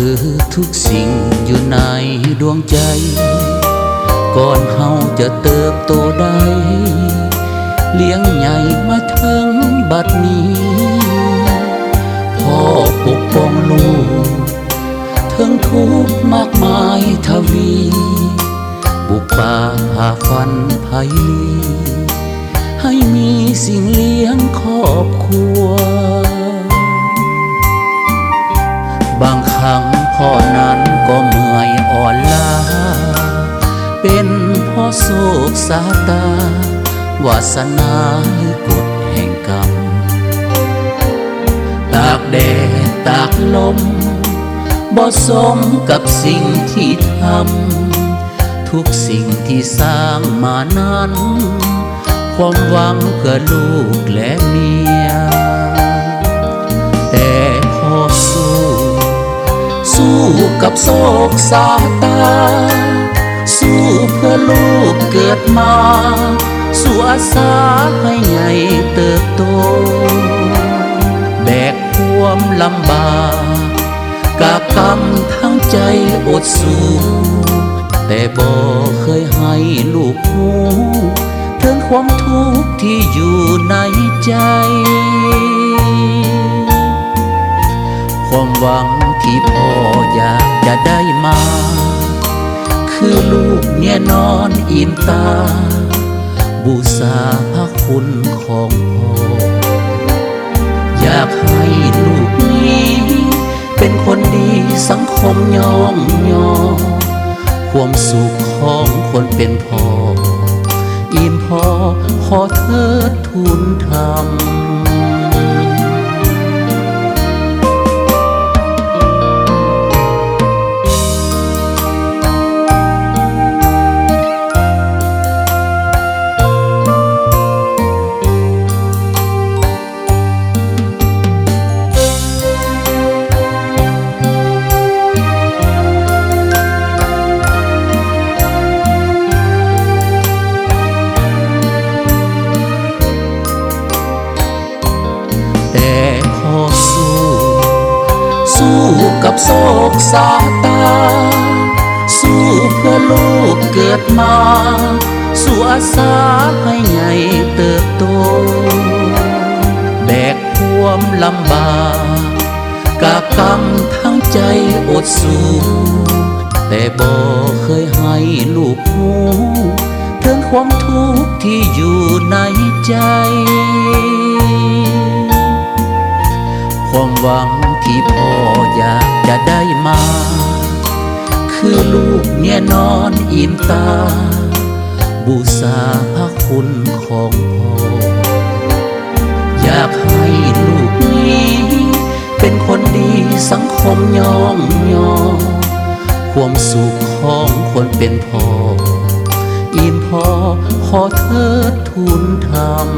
คือทุกสิ่งอยู่ในดวงใจ ก่อนเฮาจะเติบโตได้ เลี้ยงใหญ่มาถึงบัดนี้ พ่อปกป้องลูกถึงทุกมากมายทวี บุกป่าผ่าฟันไผลให้มีสิ่งเลี้ยงครอบครัว เพ่อโศกสาตาวาสนาหรือกฎแห่งกรรม ตากแดดตากลมบ่สมกับสิ่งที่ทำ ทุกสิ่งที่สร้างมานั้น ความหวังเพื่อลูกและเมีย แต่พอสู้ สู้กับโศกสาตา เพื่อลูกเกิดมา สู่อาสาให้ใหญ่เติบโต แบกความลำบากกากรรมทั้งใจอดสู้แต่บ่เคยให้ลูกหูถึงความทุกข์ที่อยู่ในใจ ความหวังที่พ่ออยากจะได้มา คือลูกเนี่ยนอนอิ่มตา บูชาพระคุณของพ่อ อยากให้ลูกนี้ เป็นคนดีสังคมยองยอ ความสุขของคนเป็นพ่อ อิ่มพอขอเทิดทูนธร สู้กับโศกสาตา สู้เพื่อลูกเกิดมา สู่อาสาให้ใหญ่เติบโต แบกความลำบากกากรรมทั้งใจอดสู้แต่บ่เคยให้ลูกหูถึงความทุกข์ที่อยู่ในใจ หวังที่พ่ออยากจะได้มา คือลูกเนี่ยนอนอิ่มตา บูชาพระคุณของพ่อ อยากให้ลูกนี้ เป็นคนดีสังคมยองยอ ความสุขของคนเป็นพ่อ อิ่มพอขอเทิดทูนธรรม